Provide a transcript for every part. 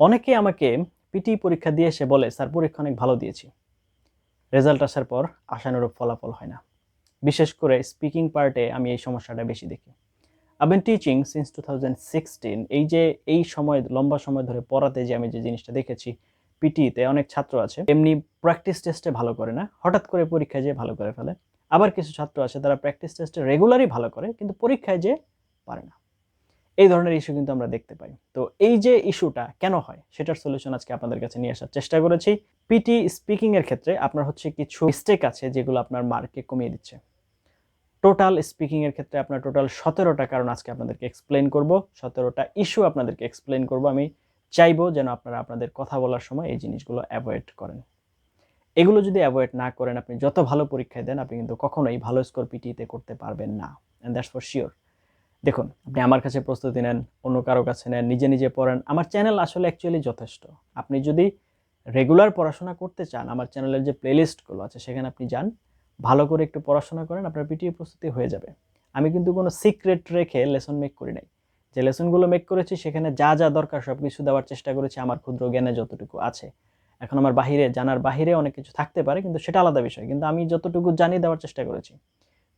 অনেকে আমাকে পিটি পরীক্ষা দিয়ে এসে বলে, স্যার, পরীক্ষা অনেক ভালো দিয়েছি। রেজাল্ট আসার পর আশানুরূপ ফলাফল হয় না। বিশেষ করে স্পিকিং পার্টে আমি এই সমস্যাটা বেশি দেখি। I been teaching since two thousand sixteen এই যে, এই সময়, লম্বা সময় ধরে পড়াতে যে আমি যে জিনিসটা দেখেছি, পিটিতে অনেক ছাত্র আছে। এমনি প্র্যাকটিস টেস্টে ভালো করে না, হঠাৎ করে পরীক্ষায় যেয়ে ভালো করে ফেলে। আবার কিছু ছাত্র আছে, তারা প্র্যাকটিস টেস্টে রেগুলারই ভালো করে, কিন্তু পরীক্ষায় যে পারে না। এই ধরনের ইস্যু কিন্তু আমরা দেখতে পাই। তো এই যে ইস্যুটা কেন হয়, সেটার সলিউশন আজকে আপনাদের কাছে নিয়ে আসার চেষ্টা করেছি। পিটি স্পিকিং এর ক্ষেত্রে আপনার হচ্ছে কিছু মিস্টেক আছে যেগুলো আপনার মার্কে কমিয়ে দিচ্ছে। টোটাল স্পিকিং এর ক্ষেত্রে আপনার টোটাল সতেরোটা কারণ আজকে আপনাদেরকে এক্সপ্লেন করব। সতেরোটা ইস্যু আপনাদেরকে এক্সপ্লেন করব। আমি চাইব যেন আপনারা আপনাদের কথা বলার সময় এই জিনিসগুলো অ্যাভয়েড করেন। এগুলো যদি অ্যাভয়েড না করেন, আপনি যত ভালো পরীক্ষায় দেন, আপনি কিন্তু কখনোই ভালো স্কোর পিটিতে করতে পারবেন না। অ্যান্ড দ্যাটস ফর শিওর দেখুন, আপনি আমার কাছে প্রস্তুতি নেন, অন্য কারও কাছে নেন, নিজে নিজে পড়েন। আমার চ্যানেল আসলে অ্যাকচুয়ালি যথেষ্ট। আপনি যদি রেগুলার পড়াশোনা করতে চান, আমার চ্যানেলের যে প্লেলিস্টগুলো আছে, সেখানে আপনি যান, ভালো করে একটু পড়াশোনা করেন, আপনার পিটিএ প্রস্তুতি হয়ে যাবে। আমি কিন্তু কোনো সিক্রেট রেখে লেসন মেক করি নাই। যে লেসনগুলো মেক করেছি, সেখানে যা যা দরকার সব কিছু দেওয়ার চেষ্টা করেছি, আমার ক্ষুদ্র জ্ঞানে যতটুকু আছে। এখন আমার বাহিরে, জানার বাহিরে অনেক কিছু থাকতে পারে, কিন্তু সেটা আলাদা বিষয়। কিন্তু আমি যতটুকু জানি, দেওয়ার চেষ্টা করেছি।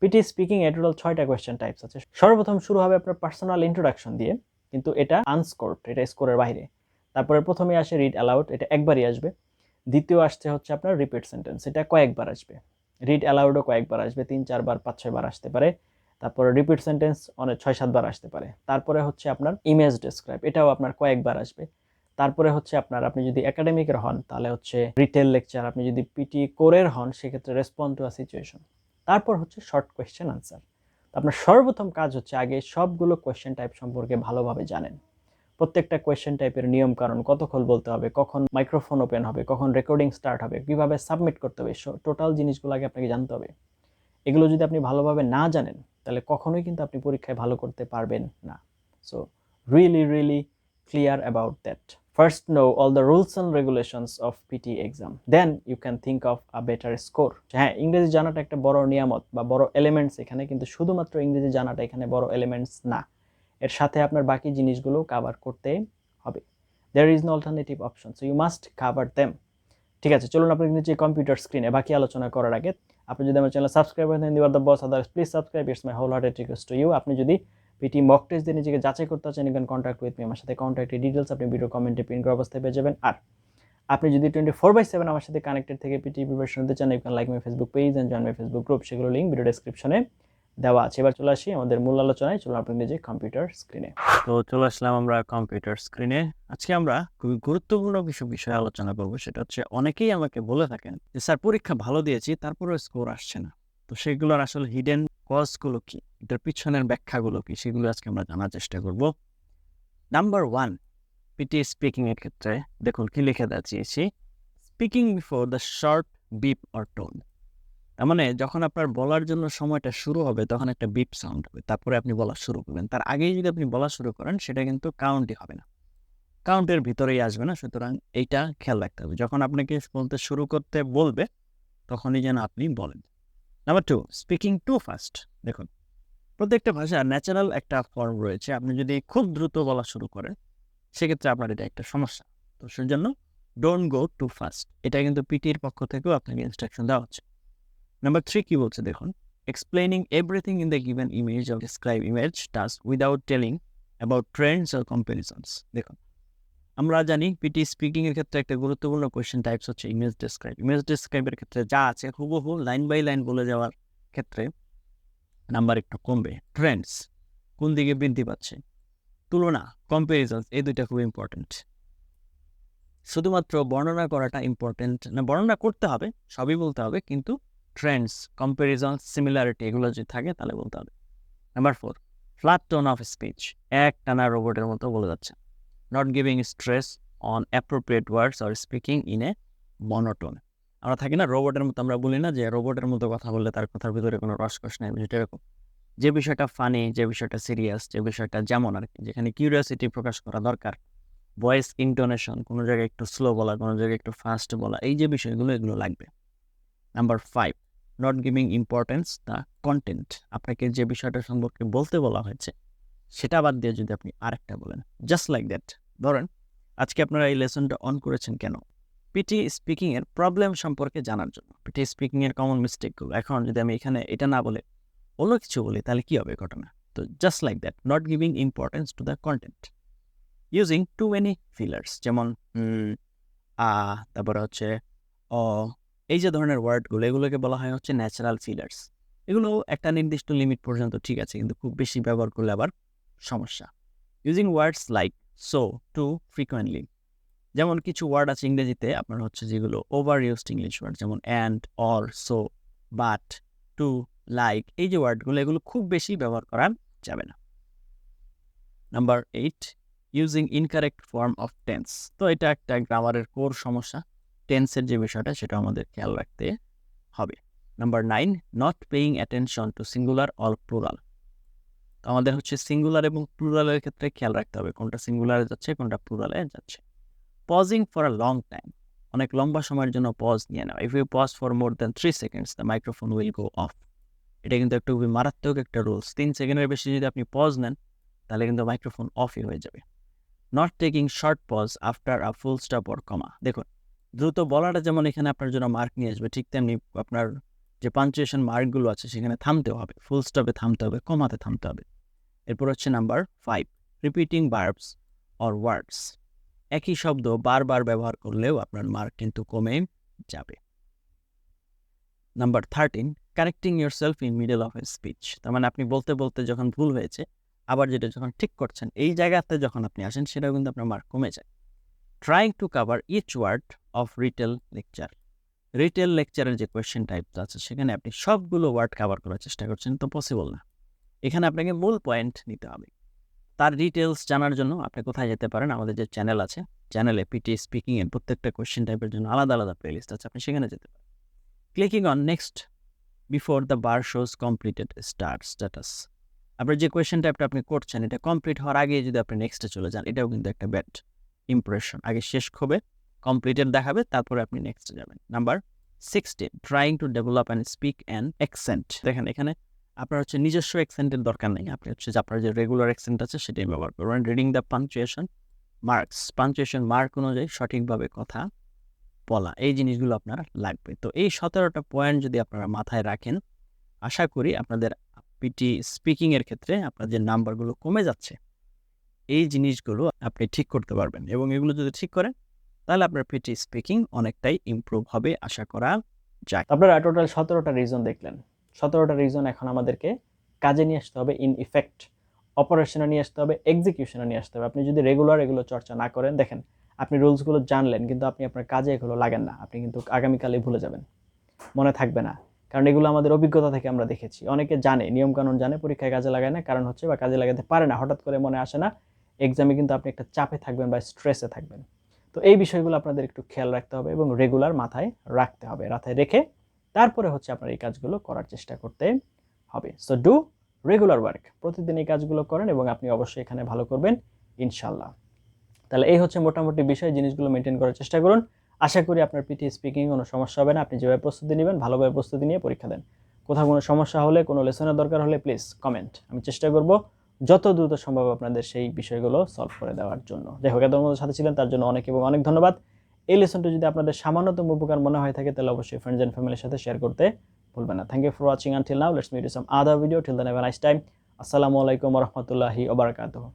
পিটি স্পিকিং এ টোটাল ছয়টা কোয়েশ্চেন টাইপস আছে। সর্বপ্রথম শুরু হবে আপনার পার্সোনাল ইন্ট্রোডাকশন দিয়ে, কিন্তু এটা আনস্কোর্ড এটা স্কোরের বাইরে। তারপরে প্রথমে আসে রিড অ্যালাউড এটা একবারই আসবে। দ্বিতীয় আসছে হচ্ছে আপনার রিপিট সেন্টেন্স এটা কয়েকবার আসবে। রিড অ্যালাউডও কয়েকবার আসবে, তিন চারবার পাঁচ ছয়বার আসতে পারে। তারপরে রিপিট সেন্টেন্স অনেক ছয় সাতবার আসতে পারে। তারপরে হচ্ছে আপনার ইমেজ ডেসক্রাইব এটাও আপনার কয়েকবার আসবে। তারপরে হচ্ছে আপনার আপনি যদি একাডেমিকের হন, তাহলে হচ্ছে রিটেল লেকচার আপনি যদি পিটি কোরের হন, সেক্ষেত্রে রেসপন্ড টু আ সিচুয়েশন তারপর হচ্ছে শর্ট কোয়েশ্চেন আনসার আপনার সর্বপ্রথম কাজ হচ্ছে আগে সবগুলো কোয়েশ্চেন টাইপ সম্পর্কে ভালোভাবে জানেন। প্রত্যেকটা কোয়েশ্চেন টাইপের নিয়ম কারণ কতক্ষণ বলতে হবে, কখন মাইক্রোফোন ওপেন হবে, কখন রেকর্ডিং স্টার্ট হবে, কীভাবে সাবমিট করতে হবে টোটাল জিনিসগুলো আগে আপনাকে জানতে হবে। এগুলো যদি আপনি ভালোভাবে না জানেন, তাহলে কখনোই কিন্তু আপনি পরীক্ষায় ভালো করতে পারবেন না। So really really clear about that first know all the rules and regulations of PT exam then you can think of a better score হ্যাঁ ইংরেজি জানাটা একটা বড় নিয়ামত বা বড় এলিমেন্টস এখানে, কিন্তু শুধুমাত্র ইংরেজি জানাটা এখানে বড় এলিমেন্টস না। এর সাথে আপনার বাকি জিনিসগুলো কাভার করতে হবে। There is no alternative option so you must cover them ঠিক আছে, চলুন আপনি নিচে কম্পিউটার স্ক্রিনে বাকি আলোচনা করার আগে, আপনি যদি আমার চ্যানেল সাবস্ক্রাইব করেন you are the boss others please subscribe it's my wholehearted request to you আপনি যদি পিটি মক টেস্ট দিয়ে নিজেকে যাচাই করতে চান ইউ কন্ট্যাক্ট উইথ মি আমার সাথে কন্ট্যাক্টের ডিটেলস আপনি ভিডিও কমেন্টে পিন করা অবস্থায় পেয়ে যাবেন। আর আপনি যদি টোয়েন্টি ফোর বাই সেভেন আমার সাথে কানেক্টেড থেকে পিটি প্রিপারেশন নিতে চান you like my Facebook page and join my Facebook group সেগুলো লিঙ্ক ভিডিও ডেসক্রিপশনে দেওয়া আছে। এবার চলে আসি আমাদের মূল আলোচনায়, চলুন আপনি নিজে কম্পিউটার স্ক্রিনে তো চলে আসলাম আমরা কম্পিউটার স্ক্রিনে আজকে আমরা খুবই গুরুত্বপূর্ণ কিছু বিষয়ে আলোচনা করব, সেটা হচ্ছে অনেকেই আমাকে বলে থাকেন যে, স্যার, পরীক্ষা ভালো দিয়েছি, তারপরেও স্কোর আসছে না। তো সেগুলোর আসলে হিডেন কজগুলো কি? এটার পিছনের ব্যাখ্যাগুলো কি? সেগুলো আজকে আমরা জানার চেষ্টা করব। নাম্বার ওয়ান পিটি স্পিকিং এর ক্ষেত্রে দেখুন কি লিখে দিয়েছি speaking before the short beep or tone তার মানে যখন আপনার বলার জন্য সময়টা শুরু হবে, তখন একটা বিপ সাউন্ড হবে। তারপরে আপনি বলা শুরু করবেন। তার আগেই যদি আপনি বলা শুরু করেন, সেটা কিন্তু কাউন্টই হবে না। কাউন্টের ভিতরেই আসবে না, সুতরাং এইটা খেয়াল রাখতে হবে। যখন আপনাকে বলতে শুরু করতে বলবে, তখনই যেন আপনি বলেন। Number two speaking too fast দেখুন, প্রত্যেকটা ভাষার ন্যাচারাল একটা ফর্ম রয়েছে। আপনি যদি খুব দ্রুত বলা শুরু করেন, সেক্ষেত্রে আপনার এটা একটা সমস্যা। তো সেজন্য ডোন্ট গো টু ফাস্ট এটা কিন্তু পিটির পক্ষ থেকেও আপনাকে ইনস্ট্রাকশন দেওয়া হচ্ছে। নাম্বার থ্রি কী বলছে দেখুন explaining everything in the given image of describe image task without telling about trends or comparisons দেখুন আমরা জানি পিটি স্পিকিং এর ক্ষেত্রে একটা গুরুত্বপূর্ণ কোয়েশ্চেন টাইপস হচ্ছে ইমেজ ডিসক্রাইব ইমেজ ডিসক্রাইবের ক্ষেত্রে যা আছে হুবহু লাইন বাই লাইন বলে যাওয়ার ক্ষেত্রে নাম্বার একটু কমবে। ট্রেন্ডস কোন দিকে বৃদ্ধি পাচ্ছে? তুলনা কম্পারিজনস এই দুইটা খুব ইম্পর্টেন্ট শুধুমাত্র বর্ণনা করাটা ইম্পর্টেন্ট না, বর্ণনা করতে হবে, সবই বলতে হবে, কিন্তু ট্রেন্ডস কম্পারিজন সিমিলারিটি এগুলো যদি থাকে তাহলে বলতে হবে। Number four flat tone of speech এক টানা রোবটের মতো বলে যাচ্ছে। Not giving stress on appropriate words or speaking in a monotone আমরা থাকি না রোবটের মতো, আমরা বলি না যে রোবটের মতো কথা বললে তার কথার ভিতরে কোনো রসকস নেই, বিষয়টা এরকম। যে বিষয়টা ফানি যে বিষয়টা সিরিয়াস যে বিষয়টা যেমন আর কি, যেখানে কিউরিয়াসিটি প্রকাশ করা দরকার। ভয়েস ইন্টোনেশন কোনো জায়গায় একটু স্লো বলা, কোনো জায়গায় একটু ফাস্ট বলা, এই যে বিষয়গুলো, এগুলো লাগবে। Number five not giving importance the content আপনাকে যে বিষয়টা সম্পর্কে বলতে বলা হয়েছে সেটা বাদ দিয়ে যদি আপনি আরেকটা বলেন জাস্ট লাইক দ্যাট ধরেন, আজকে আপনারা এই লেসনটা অন করেছেন কেন? পিটি স্পিকিং এর প্রবলেম সম্পর্কে জানার জন্য। পিটি স্পিকিং এর কমন মিস্টেকগুলো এখন যদি আমি এখানে এটা না বলে অন্য কিছু বলি, তাহলে কি হবে ঘটনা? তো just like that not giving importance to the content using too many fillers যেমন আ, তারপরে হচ্ছে অ, এই যে ধরনের ওয়ার্ডগুলো এগুলোকে বলা হয় হচ্ছে ন্যাচারাল ফিলার্স এগুলো একটা নির্দিষ্ট লিমিট পর্যন্ত ঠিক আছে, কিন্তু খুব বেশি ব্যবহার করলে আবার সমস্যা। Using words like so too frequently যেমন কিছু ওয়ার্ড আছে ইংরেজিতে, আপনার হচ্ছে যেগুলো ওভার ইউজড ইংলিশ ওয়ার্ড যেমন and or so but too like এই যে ওয়ার্ডগুলো এগুলো খুব বেশি ব্যবহার করা যাবে না। Number eight using incorrect form of tense তো এটা একটা গ্রামারের কোর সমস্যা। টেন্সের যে বিষয়টা, সেটা আমাদের খেয়াল রাখতে হবে। Number nine not paying attention to singular or plural আমাদের হচ্ছে সিঙ্গুলার এবং প্লুরালের ক্ষেত্রে খেয়াল রাখতে হবে, কোনটা সিঙ্গুলারে যাচ্ছে, কোনটা প্লুরালে যাচ্ছে। Pausing for a long time অনেক লম্বা সময়ের জন্য পজ নিয়ে নাও। If you pause for more than three seconds the microphone will go off এটা কিন্তু একটা খুবই মারাত্মক একটা রুলস তিন সেকেন্ডের বেশি যদি আপনি পজ নেন, তাহলে কিন্তু মাইক্রোফোন অফই হয়ে যাবে। Not taking short pause after a full stop or comma দেখুন, দ্রুত বলাটা যেমন এখানে আপনার জন্য মার্ক নিয়ে আসবে, ঠিক তেমনি আপনার যে পাঞ্চুয়েশন মার্কগুলো আছে সেখানে থামতে হবে ফুল স্টপে থামতে হবে, কমাতে থামতে হবে। এরপর হচ্ছে number five repeating verbs or words একই শব্দ বারবার ব্যবহার করলেও আপনার মার্ক কিন্তু কমে যাবে। Number thirteen correcting yourself in middle of a speech তার মানে আপনি বলতে বলতে যখন ভুল হয়েছে, আবার যেটা যখন ঠিক করছেন, এই জায়গাতে যখন আপনি আসেন, সেটাও কিন্তু আপনার মার্ক কমে যায়। Trying to cover each word of retell lecture retell লেকচারের যে কোয়েশ্চেন টাইপ আছে, সেখানে আপনি সবগুলো ওয়ার্ড কাভার করার চেষ্টা করছেন, তো পসিবল না। এখানে আপনাকে মূল পয়েন্ট নিতে হবে। তার ডিটেলস জানার জন্য আপনি কোথায় যেতে পারেন, আমাদের যে চ্যানেল আছে চ্যানেলে পিটি স্পিকিং এর প্রত্যেকটা কোয়েশ্চেন টাইপের জন্য আলাদা আলাদা প্লেলিস্ট আছে, আপনি সেখানে যেতে পারেন। Clicking on next before the bar shows completed start status আপনার যে কোয়েশ্চেন টাইপটা আপনি করছেন, এটা কমপ্লিট হওয়ার আগে যদি আপনি নেক্সটে চলে যান, এটাও কিন্তু একটা ব্যাড ইমপ্রেশন আগে শেষ হবে কমপ্লিটেড দেখাবে, তারপরে আপনি নেক্সটে যাবেন। Number sixteen trying to develop and speak and accent দেখেন এখানে আপনার হচ্ছে নিজস্ব অ্যাকসেন্টের দরকার নেই। আপনি হচ্ছে যে আপনার যে রেগুলার অ্যাকসেন্ট আছে, সেটাই ব্যবহার করবেন। Reading the punctuation marks punctuation mark অনুযায়ী সঠিকভাবে কথা বলা, এই জিনিসগুলো আপনার লাগবে। তো এই সতেরোটা পয়েন্ট যদি আপনারা মাথায় রাখেন, আশা করি আপনাদের পিটি স্পিকিংয়ের ক্ষেত্রে আপনার যে নাম্বারগুলো কমে যাচ্ছে। এই জিনিসগুলো আপনি ঠিক করতে পারবেন এবং এগুলো যদি ঠিক করেন তাহলে আপনার পিটি স্পিকিং অনেকটাই ইমপ্রুভ হবে, আশা করা যায়। আপনারা টোটাল সতেরোটা রিজন দেখলেন। সতেরোটা রিজন এখন আমাদেরকে কাজে নিয়ে আসতে হবে ইন ইফেক্ট অপারেশনে নিয়ে আসতে হবে এক্সিকিউশনে নিয়ে আসতে হবে। আপনি যদি রেগুলার এগুলো চর্চা না করেন, দেখেন, আপনি রুলসগুলো জানলেন, কিন্তু আপনি আপনার কাজে এগুলো লাগেন না, আপনি কিন্তু আগামীকালে ভুলে যাবেন। মনে থাকবে না। কারণ এগুলো আমাদের অভিজ্ঞতা থেকে আমরা দেখেছি। অনেকে জানে, নিয়মকানুন জানে, পরীক্ষায় কাজে লাগায় না, কারণ হচ্ছে বা কাজে লাগাতে পারে না, হঠাৎ করে মনে আসে না এক্সামে কিন্তু আপনি একটা চাপে থাকবেন বা স্ট্রেসে থাকবেন। তো এই বিষয়গুলো আপনাদের একটু খেয়াল রাখতে হবে এবং রেগুলার মাথায় রাখতে হবে। মাথায় রেখে তারপরে হচ্ছে আপনার এই কাজগুলো করার চেষ্টা করতে হবে। সো ডু রেগুলার ওয়ার্ক প্রতিদিন এই কাজগুলো করেন এবং আপনি অবশ্যই এখানে ভালো করবেন ইনশাল্লাহ তাহলে এই হচ্ছে মোটামুটি বিষয়, জিনিসগুলো মেনটেন করার চেষ্টা করুন। আশা করি আপনার পিটি স্পিকিং কোনো সমস্যা হবে না। আপনি যেভাবে প্রস্তুতি নেবেন, ভালোভাবে প্রস্তুতি নিয়ে পরীক্ষা দেন। কোথাও কোনো সমস্যা হলে, কোনো লেসনের দরকার হলে প্লিজ কমেন্ট আমি চেষ্টা করব যত দ্রুত সম্ভব আপনাদের সেই বিষয়গুলো সলভ করে দেওয়ার জন্য। যাই হোক আমাদের সাথে ছিলেন তার জন্য অনেক এবং অনেক ধন্যবাদ। এই লেসনটা যদি আপনাদের সামান্যতম উপকার মনে হয় থাকে, তাহলে অবশ্যই ফ্রেন্ডস অ্যান্ড ফ্যামিলির সাথে শেয়ার করতে ভুলবেন না। Thank you for watching until now let's meet some other video till then have nice time আসসালামু আলাইকুম রহমতুল্লাহি ওবরাকাতুহু